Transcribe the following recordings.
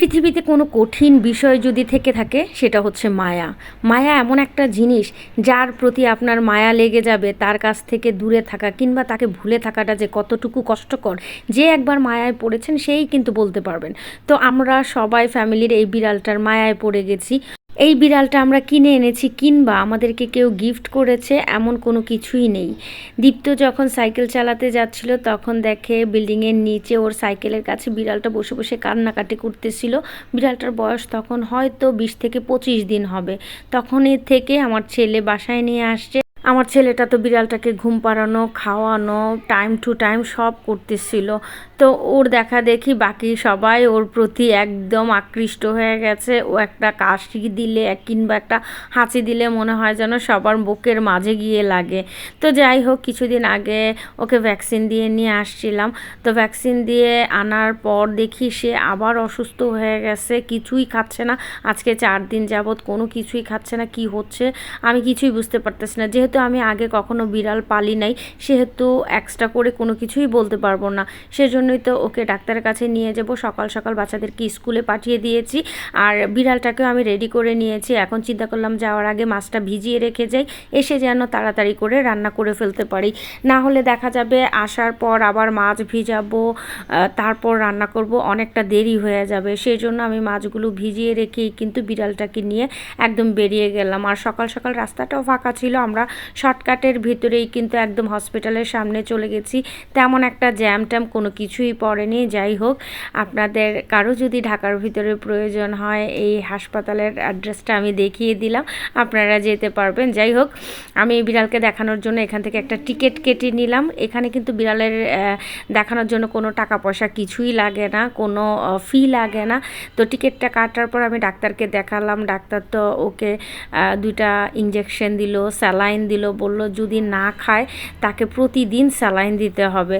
পৃথিবীতে কোনো কঠিন বিষয় যদি থেকে থাকে, সেটা হচ্ছে মায়া। মায়া এমন একটা জিনিস যার প্রতি আপনার মায়া লেগে যাবে, তার কাছ থেকে দূরে থাকা কিংবা তাকে ভুলে থাকাটা যে কতটুকু কষ্টকর, যে একবার মায়ায় পড়েছেন, সেই কিন্তু বলতে পারবেন। তো আমরা সবাই ফ্যামিলির এই বিড়ালটার মায়ায় পড়ে গেছি। এই বিড়ালটা আমরা কিনে এনেছি কিংবা আমাদেরকে কেউ গিফট করেছে, এমন কোনো কিছুই নেই। দীপ্ত যখন সাইকেল চালাতে যাচ্ছিল, তখন দেখে বিল্ডিংয়ের নিচে ওর সাইকেলের কাছে বিড়ালটা বসে বসে কান্নাকাটি করতেছিল। বিড়ালটার বয়স তখন হয়তো বিশ থেকে পঁচিশ দিন হবে। তখন এর থেকে আমার ছেলে বাসায় নিয়ে আসছে। আমার ছেলেটা তো বিড়ালটাকে ঘুম পাড়ানো, খাওয়ানো টাইম টু টাইম সব করতেছিল। তো ওর দেখা দেখি বাকি সবাই ওর প্রতি একদম আকৃষ্ট হয়ে গেছে। ও একটা কাশি দিলে, কিংবা একটা হাঁচি দিলে মনে হয় যেন সবার বুকের মাঝে গিয়ে লাগে। তো যাই হোক, কিছুদিন আগে ওকে ভ্যাকসিন দিয়ে নিয়ে আসছিলাম। তো ভ্যাকসিন দিয়ে আনার পর দেখি সে আবার অসুস্থ হয়ে গেছে, কিছুই খাচ্ছে না। আজকে চার দিন যাবৎ কোনো কিছুই খাচ্ছে না, কি হচ্ছে আমি কিছুই বুঝতে পারতেছি না। যেহেতু আমি আগে কখনো বিড়াল পালি নাই, সেহেতু এক্সট্রা করে কোনো কিছুই বলতে পারব না। সেজন্যই তো ওকে ডাক্তারের কাছে নিয়ে যাব। সকাল সকাল বাচ্চাদেরকে স্কুলে পাঠিয়ে দিয়েছি। আর বিড়ালটাকেও আমি রেডি করে নিয়েছি। এখন চিন্তা করলাম যাওয়ার আগে মাছটা ভিজিয়ে রেখে যাই। এসে যেন তাড়াতাড়ি করে রান্না করে ফেলতে পারি। না হলে দেখা যাবে আসার পর আবার মাছ ভিজাবো তারপর রান্না করব। অনেকটা দেরি হয়ে যাবে। সেই জন্য আমি মাছগুলো ভিজিয়ে রেখেই কিন্তু বিড়ালটাকে নিয়ে একদম বেরিয়ে গেলাম। আর সকাল সকাল রাস্তাটাও ফাঁকা ছিল। আমরা শর্টকাটের ভিতরেই কিন্তু একদম হসপিটালের সামনে চলে গেছি। তেমন একটা জ্যাম ট্যাম কোনো কিছুই পড়েনি। যাই হোক, আপনাদের কারও যদি ঢাকার ভিতরে প্রয়োজন হয়, এই হাসপাতালের অ্যাড্রেসটা আমি দেখিয়ে দিলাম। আপনারা যেতে পারবেন। যাই হোক, আমি বিড়ালকে দেখানোর জন্য এখান থেকে একটা টিকিট কেটে নিলাম। এখানে কিন্তু বিড়ালের দেখানোর জন্য কোনো টাকা পয়সা কিছুই লাগে না, কোনো ফি লাগে না। তো টিকিটটা কাটার পর আমি ডাক্তারকে দেখালাম। ডাক্তার তো ওকে দুইটা ইঞ্জেকশন দিল স্যালাইন দিল, বলল, যদি না খায়, তাকে প্রতিদিন স্যালাইন দিতে হবে।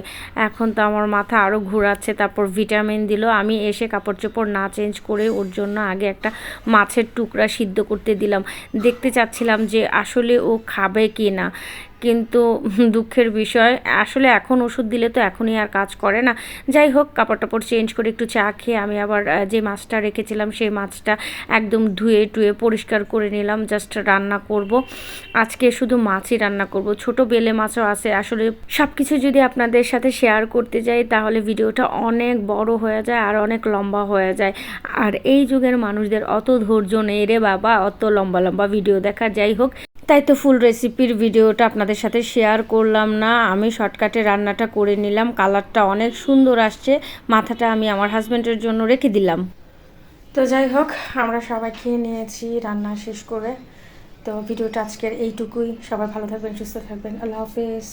এখন তো আমার মাথা আরও ঘোরাচ্ছে, তারপর ভিটামিন দিল। আমি এসে কাপড় চোপড় না চেঞ্জ করে ওর জন্য আগে একটা মাছের টুকরা সিদ্ধ করতে দিলাম। দেখতে চাচ্ছিলাম যে আসলে ও খাবে কি না কিন্তু দুঃখের বিষয়, আসলে এখন ওষুধ দিলে তো এখনই আর কাজ করে না। যাই হোক কাপড় টাপড় চেঞ্জ করে একটু চা খেয়ে আমি আবার যে মাছটা রেখেছিলাম সেই মাছটা একদম ধুয়ে টুয়ে পরিষ্কার করে নিলাম জাস্ট রান্না করব। আজকে শুধু মাছই রান্না করব। ছোট বেলে মাছও আছে। আসলে সব কিছু যদি আপনাদের সাথে শেয়ার করতে যাই, তাহলে ভিডিওটা অনেক বড় হয়ে যায় আর অনেক লম্বা হয়ে যায়। আর এই যুগের মানুষদের অত ধৈর্য নেই রে বাবা, অত লম্বা লম্বা ভিডিও দেখা। যাই হোক তাই তো ফুল রেসিপির ভিডিওটা আপনাদের সাথে শেয়ার করলাম না। আমি শর্টকাটে রান্নাটা করে নিলাম কালারটা অনেক সুন্দর আসছে, মাথাটা আমি আমার হাজব্যান্ডের জন্য রেখে দিলাম। তো যাই হোক, আমরা সবাই খেয়ে নিয়েছি, রান্না শেষ করে। তো ভিডিওটা আজকের এইটুকুই। সবাই ভালো থাকবেন, সুস্থ থাকবেন। আল্লাহ হাফেজ।